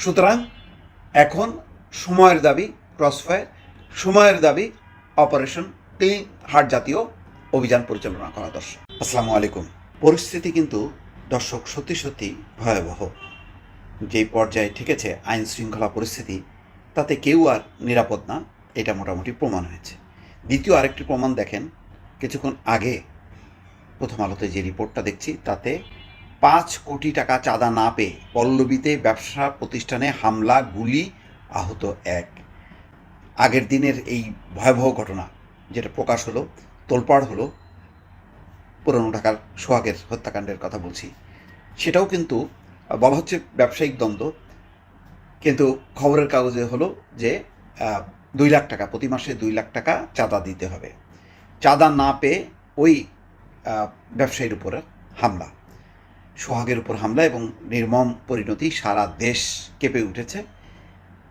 সুতরাং এখন সময়ের দাবি ক্রসফায়ার, সময়ের দাবি অপারেশন ক্লিন হার্ট জাতীয় অভিযান পরিচালনা করা দর্শক। আসসালামু আলাইকুম। পরিস্থিতি কিন্তু দর্শক সত্যি সত্যি ভয়াবহ। যেই পর্যায়ে ঠেকেছে আইন শৃঙ্খলা পরিস্থিতি, তাতে কেউ আর নিরাপদ না, এটা মোটামুটি প্রমাণ হয়েছে। দ্বিতীয় আরেকটি প্রমাণ দেখেন, কিছুক্ষণ আগে প্রথম আলোতে যে রিপোর্টটা দেখছি, তাতে পাঁচ কোটি টাকা চাঁদা না পেয়ে পল্লবীতে ব্যবসা প্রতিষ্ঠানে হামলা, গুলি, আহত এক। আগের দিনের এই ভয়াবহ ঘটনা, যেটা প্রকাশ হলো, তোলপাড় হলো, পুরনো ঢাকার সোহাগের হত্যাকাণ্ডের কথা বলছি। সেটাও কিন্তু বলা হচ্ছে ব্যবসায়িক দ্বন্দ্ব। কিন্তু খবরের কাগজে হলো যে দুই লাখ টাকা, প্রতি মাসে দুই লাখ টাকা চাঁদা দিতে হবে। চাঁদা না পেয়ে ওই ব্যবসায়ীর উপরে হামলা। সোহাগের উপর হামলা এবং নির্মম পরিণতি সারা দেশ কেঁপে উঠেছে।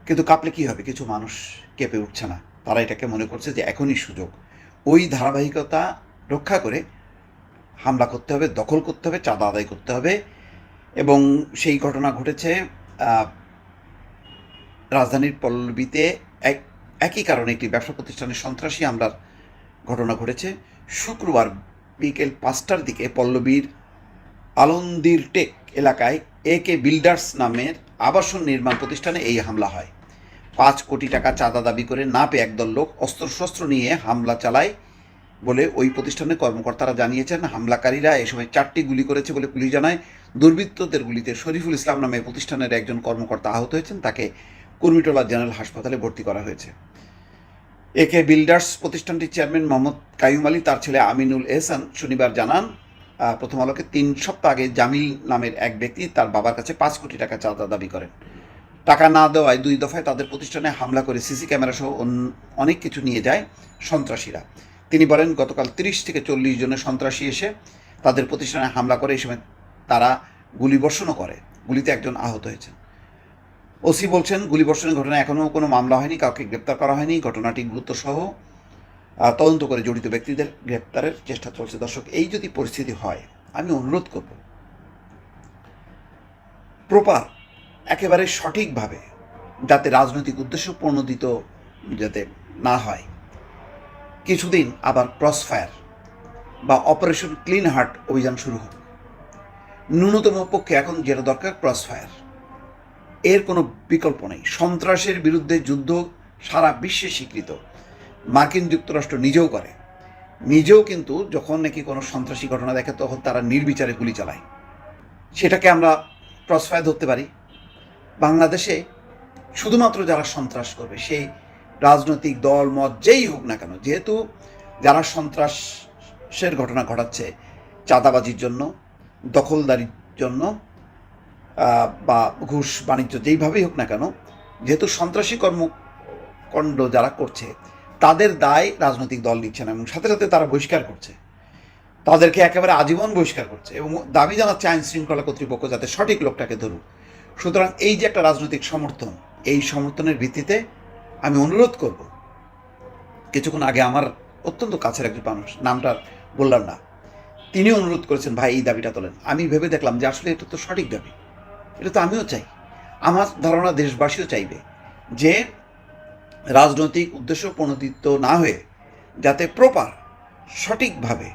কিন্তু কাঁপলে কী হবে? কিছু মানুষ কেঁপে উঠছে না। তারা এটাকে মনে করছে যে এখনই সুযোগ। ওই ধারাবাহিকতা রক্ষা করে হামলা করতে হবে, দখল করতে হবে, চাঁদা আদায় করতে হবে এবং সেই ঘটনা ঘটেছে রাজধানীর পল্লবীতে এক, একই কারণে একটি ব্যবসা প্রতিষ্ঠানে সন্ত্রাসী হামলার ঘটনা ঘটেছে। শুক্রবার বিকেল পাঁচটার দিকে পল্লবীর আলন্দির টেক এলাকায় এ কে বিল্ডার্স নামের আবাসন নির্মাণ প্রতিষ্ঠানে এই হামলা হয়। পাঁচ কোটি টাকা চাঁদা দাবি করে না পেয়ে একদল লোক অস্ত্রশস্ত্র নিয়ে হামলা চালায় বলে ওই প্রতিষ্ঠানের কর্মকর্তারা জানিয়েছেন। হামলাকারীরা এ সময় চারটি গুলি করেছে বলে পুলিশ জানায়। দুর্বৃত্তদের গুলিতে শরীফুল ইসলাম নামে প্রতিষ্ঠানের একজন কর্মকর্তা আহত হয়েছেন। তাকে কুর্মিটোলা জেনারেল হাসপাতালে ভর্তি করা হয়েছে। একে বিল্ডার্স প্রতিষ্ঠানটির চেয়ারম্যান মোহাম্মদ কাইম আলী, তার ছেলে আমিনুল এহসান শনিবার জানান প্রথম আলোকে তিন সপ্তাহ আগে জামিল নামের এক ব্যক্তি তার বাবার কাছে পাঁচ কোটি টাকা চাঁদা দাবি করেন। টাকা না দেওয়ায় দুই দফায় তাদের প্রতিষ্ঠানে হামলা করে সিসি ক্যামেরা সহ অনেক কিছু নিয়ে যায় সন্ত্রাসীরা। তিনি বলেন, গতকাল তিরিশ থেকে চল্লিশ জনের সন্ত্রাসী এসে তাদের প্রতিষ্ঠানে হামলা করে এই সময় তারা গুলিবর্ষণও করে। গুলিতে একজন আহত হয়েছেন। ওসি বলছেন, গুলিবর্ষণের ঘটনা এখনও কোনো মামলা হয়নি, কাউকে গ্রেপ্তার করা হয়নি, ঘটনাটি গুরুত্বসহ তদন্ত করে জড়িত ব্যক্তিদের গ্রেপ্তারের চেষ্টা চলছে। দর্শক, এই যদি পরিস্থিতি হয়, আমি অনুরোধ করব, প্রপার, একেবারে সঠিকভাবে, যাতে রাজনৈতিক উদ্দেশ্য প্রণোদিত যাতে না হয়, কিছুদিন আবার ক্রসফায়ার বা অপারেশন ক্লিন হার্ট অভিযান শুরু হোক। ন্যূনতম পক্ষে এখন যেটা দরকার ক্রসফায়ার এর কোনো বিকল্প নেই। সন্ত্রাসের বিরুদ্ধে যুদ্ধ সারা বিশ্বে স্বীকৃত। মার্কিন যুক্তরাষ্ট্র নিজেও করে। নিজেও কিন্তু যখন নাকি কোনো সন্ত্রাসী ঘটনা দেখে, তখন তারা নির্বিচারে গুলি চালায়। সেটাকে আমরা ক্রসফায়ার ধরতে পারি। বাংলাদেশে শুধুমাত্র যারা সন্ত্রাস করবে, সেই রাজনৈতিক দল, মত যেই হোক না কেন, যেহেতু যারা সন্ত্রাসের ঘটনা ঘটাচ্ছে চাঁদাবাজির জন্য, দখলদারির জন্য বা ঘুষ বাণিজ্য যেইভাবেই হোক না কেন, যেহেতু সন্ত্রাসী কর্মকাণ্ড যারা করছে তাদের দায় রাজনৈতিক দল নিচ্ছে না এবং সাথে সাথে তারা বহিষ্কার করছে। তাদেরকে একেবারে আজীবন বহিষ্কার করছে এবং দাবি জানাচ্ছে আইন শৃঙ্খলা কর্তৃপক্ষ যাতে সঠিক লোকটাকে ধরুক। সুতরাং এই যে একটা রাজনৈতিক সমর্থন, এই সমর্থনের ভিত্তিতে আমি অনুরোধ করব, কিছুক্ষণ আগে আমার অত্যন্ত কাছের একজন মানুষ, নামটা বললাম না, তিনি অনুরোধ করেছেন, ভাই, এই দাবিটা তোলেন। আমি ভেবে দেখলাম যে আসলে এটা তো সঠিক দাবি। এটা তো আমিও চাই। আমার ধারণা দেশবাসীও চাইবে যে রাজনৈতিক উদ্দেশ্য প্রণোদিত না হয়ে যাতে প্রপার সঠিকভাবে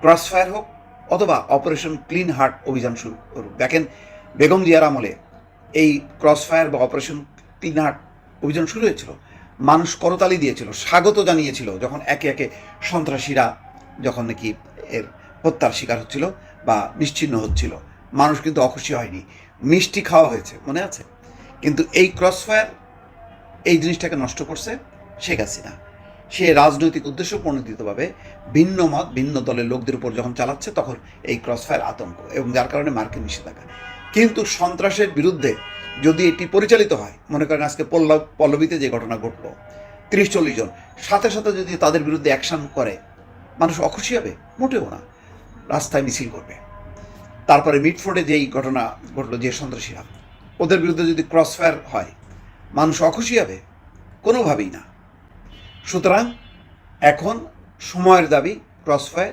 ক্রসফায়ার হোক অথবা অপারেশন ক্লিন হার্ট অভিযান শুরু করুক। দেখেন, বেগম জিয়ার আমলে এই ক্রসফায়ার বা অপারেশন ক্লিন হার্ট অভিযান শুরু হয়েছিল। মানুষ করতালি দিয়েছিল, স্বাগত জানিয়েছিল যখন একে একে সন্ত্রাসীরা যখন নাকি এর হত্যার শিকার হচ্ছিল বা নিশ্চিহ্ন হচ্ছিল। মানুষ কিন্তু অখুশি হয়নি। মিষ্টি খাওয়া হয়েছে, মনে আছে? কিন্তু এই ক্রসফায়ার এই জিনিসটাকে নষ্ট করছে শেখ হাসিনা। সে রাজনৈতিক উদ্দেশ্য প্রণোদিতভাবে ভিন্ন মত, ভিন্ন দলের লোকদের উপর যখন চালাচ্ছে, তখন এই ক্রসফায়ার আতঙ্ক এবং যার কারণে মার্কিন নিষেধাজ্ঞা। কিন্তু সন্ত্রাসের বিরুদ্ধে যদি এটি পরিচালিত হয়, মনে করেন আজকে পল্লব, পল্লবীতে যে ঘটনা ঘটলো, তিরিশ চল্লিশ জন, সাথে সাথে যদি তাদের বিরুদ্ধে অ্যাকশন করে, মানুষ অখুশি হবে? মোটেও না। রাস্তায় মিছিল করবে। তারপরে মিটফোর্ডে যেই ঘটনা ঘটলো, যে সন্ত্রাসীরা, ওদের বিরুদ্ধে যদি ক্রসফায়ার হয় মানুষ অখুশি হবে, কোনোভাবেই না। সুতরাং এখন সময়ের দাবি ক্রসফায়ার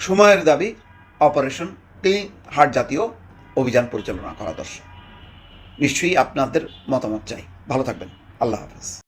সময়ের দাবি অপারেশন ক্লিন হার্ট জাতীয় অভিযান পরিচালনা করা দর্শক। নিশ্চয়ই আপনাদের মতামত চাই। ভালো থাকবেন। আল্লাহ হাফেজ।